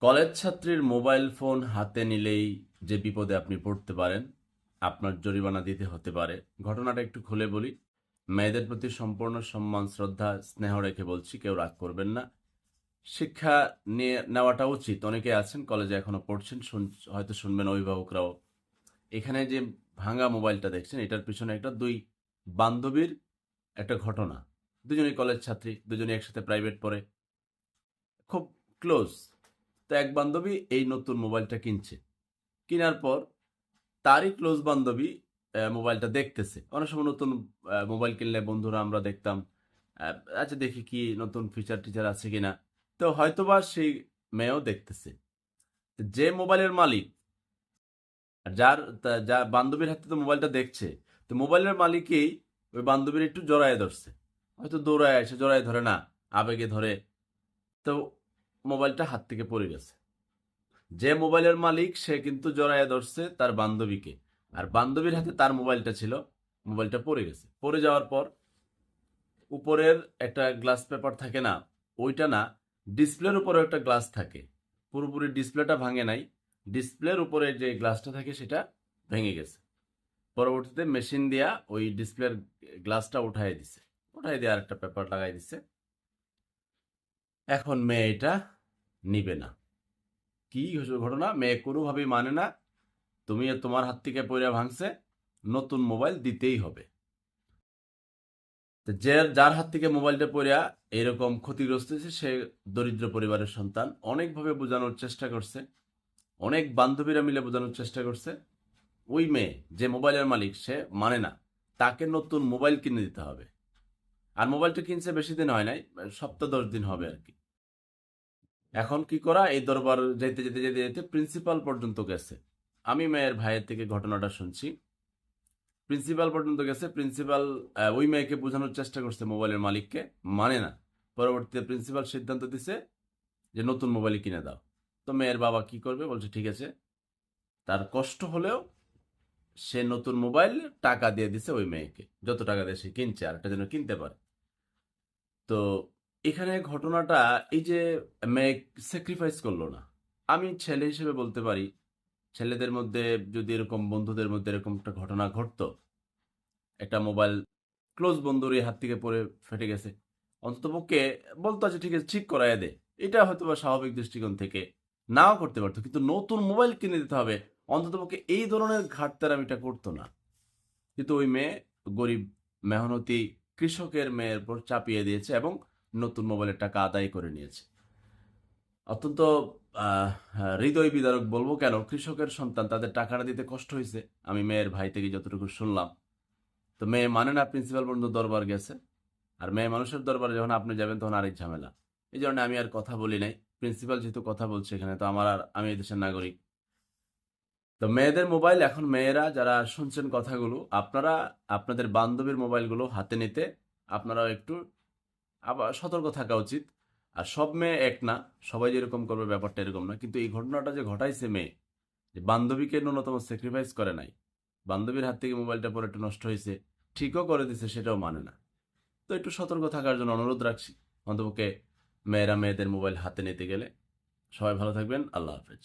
College ছাত্রীর mobile phone হাতে নিলেই যে বিপদে আপনি পড়তে পারেন, আপনার জরিমানা দিতে হতে পারে। ঘটনাটা একটু খুলে বলি। মেয়েদের প্রতি সম্পূর্ণ সম্মান, শ্রদ্ধা, স্নেহ রেখে বলছি, কেউ রাগ করবেন না। শিক্ষা নিয়ে নেওয়াটা উচিত। অনেকে আছেন, কলেজে এখনও পড়ছেন হয়তো শুনবেন অভিভাবকরাও। এখানে যে ভাঙা মোবাইলটা দেখছেন, এটার পিছনে একটা দুই বান্ধবীর একটা ঘটনা। দুজনেই কলেজ ছাত্রী, দুজনেই একসাথে প্রাইভেট পড়ে। খুব ক্লোজ। তো এক বান্ধবী এই নতুন মোবাইলটা কিনছে। কেনার পর তারই ক্লোজ বান্ধবী মোবাইলটা দেখতেছে। অনেক সময় নতুন মোবাইল কিনলে বন্ধুরা আমরা দেখতাম আচ্ছা দেখি কি নতুন ফিচার টিচার আছে কিনা। তো হয়তোবা সেই মেয়েও দেখতেছে। যে মোবাইলের মালিক যার যা বান্ধবীর হাতে তো মোবাইলটা দেখছে, তো মোবাইলের মালিকই ওই বান্ধবীর একটু জড়ায় ধরছে। হয়তো দৌড়ায় এসে জড়ায় ধরে না, আবেগে ধরে। তো মোবাইলটা হাত থেকে পড়ে গেছে। যে মোবাইলের মালিক, সে কিন্তু জড়ায় ধরছে তার বান্ধবীকে। আর বান্ধবীর হাতে তার মোবাইলটা ছিল, মোবাইলটা পড়ে গেছে। পড়ে যাওয়ার পর উপরের একটা গ্লাস পেপার থাকে না, ওইটা না, ডিসপ্লের উপরে একটা গ্লাস থাকে। পুরোপুরি ডিসপ্লেটা ভাঙে নাই, ডিসপ্লের উপরে যে গ্লাসটা থাকে সেটা ভেঙে গেছে। পরবর্তীতে মেশিন দিয়া ওই ডিসপ্লের গ্লাসটা উঠাই দিছে। উঠাই দিয়ে আর একটা পেপার লাগাই দিছে। এখন মেয়ে এটা নিবে না। কি হয়েছে ঘটনা? মেয়ে কোনোভাবেই মানে না। তুমি তোমার হাত থেকে পয়রা ভাঙছে। নতুন মোবাইল দিতেই হবে। যে যার হাত থেকে মোবাইলটা পড়িয়া এরকম ক্ষতিগ্রস্ত হয়েছে, সে দরিদ্র পরিবারের সন্তান। অনেকভাবে বোঝানোর চেষ্টা করছে। অনেক বান্ধবীরা মিলে বোঝানোর চেষ্টা করছে। ওই মেয়ে, যে মোবাইলের মালিক, সে মানে না। তাকে নতুন মোবাইল কিনে দিতে হবে। আর মোবাইলটা কিনছে বেশি দিন হয় নাই, সপ্তাহ দশ দিন হবে আর কি। এখন কি করা? এই দরবার যেতে যেতে যেতে যেতে প্রিন্সিপাল পর্যন্ত গেছে। আমি মেয়ের ভাইয়ের থেকে ঘটনাটা শুনছি। প্রিন্সিপাল পর্যন্ত গেছে। প্রিন্সিপাল ওই মেয়েকে বোঝানোর চেষ্টা করছে মোবাইলের মালিককে। মানে না। পরবর্তীতে প্রিন্সিপাল সিদ্ধান্ত দিছে যে নতুন মোবাইল কিনে দাও। তো মেয়ের বাবা কি করবে? বলছে, ঠিক আছে। তার কষ্ট হলেও সে নতুন মোবাইল টাকা দিয়ে দিছে ওই মেয়েকে। যত টাকা দিয়ে সে কিনছে আর একটা যেন কিনতে পারে। তো এখানে ঘটনাটা এই যে মেয়ে স্যাক্রিফাইস করল না। আমি ছেলে হিসেবে বলতে পারি, ছেলেদের মধ্যে যদি এরকম বন্ধুদের মধ্যে এরকম একটা ঘটনা ঘটতো, একটা মোবাইল ক্লোজ বন্ধুর হাত থেকে পড়ে ফেটে গেছে অন্ততপক্ষে বলতো আছে ঠিক আছে, ঠিক করাই দে। এটা হয়তো বা স্বাভাবিক দৃষ্টিকোণ থেকে নাও করতে পারতো, কিন্তু নতুন মোবাইল কিনে দিতে হবে, অন্ততপক্ষে এই ধরনের ঘাটতার আমি এটা করতো না। কিন্তু ওই মেয়ে গরিব, মেহনতি কৃষকের মেয়ের উপর চাপিয়ে দিয়েছে এবং নতুন মোবাইলের টাকা আদায় করে নিয়েছে। অত্যন্ত হৃদয় বিদারক বলব কেন, কৃষকের সন্তান, তাদের টাকাটা দিতে কষ্ট হয়েছে আমি মেয়ের ভাই থেকে যতটুকু শুনলাম। তো মেয়ে মানে না প্রিন্সিপাল পর্যন্ত দরবার গেছে। আর মেয়ে মানুষের দরবারে যখন আপনি যাবেন, তখন আরেক ঝামেলা। এই জন্য আমি আর কথা বলি নাই। প্রিন্সিপাল যেহেতু কথা বলছে এখানে, তো আমার আর, আমি দেশের নাগরিক। তো মেয়েদের মোবাইল, এখন মেয়েরা যারা শুনছেন কথাগুলো, আপনারা, আপনাদের বান্ধবীর মোবাইলগুলো হাতে নিতে আপনারাও একটু আবার সতর্ক থাকা উচিত। আর সব মেয়ে এক না, সবাই যেরকম করবে ব্যাপারটা এরকম না। কিন্তু এই ঘটনাটা যে ঘটাইছে মেয়ে, যে বান্ধবীকে ন্যূনতম স্যাক্রিফাইস করে নাই, বান্ধবীর হাত থেকে মোবাইলটা পরে একটু নষ্ট হয়েছে, ঠিকও করে দিছে, সেটাও মানে না। তো একটু সতর্ক থাকার জন্য অনুরোধ রাখছি, অন্তপক্ষে মেয়েরা মেয়েদের মোবাইল হাতে নিতে গেলে। সবাই ভালো থাকবেন, আল্লাহ হাফেজ।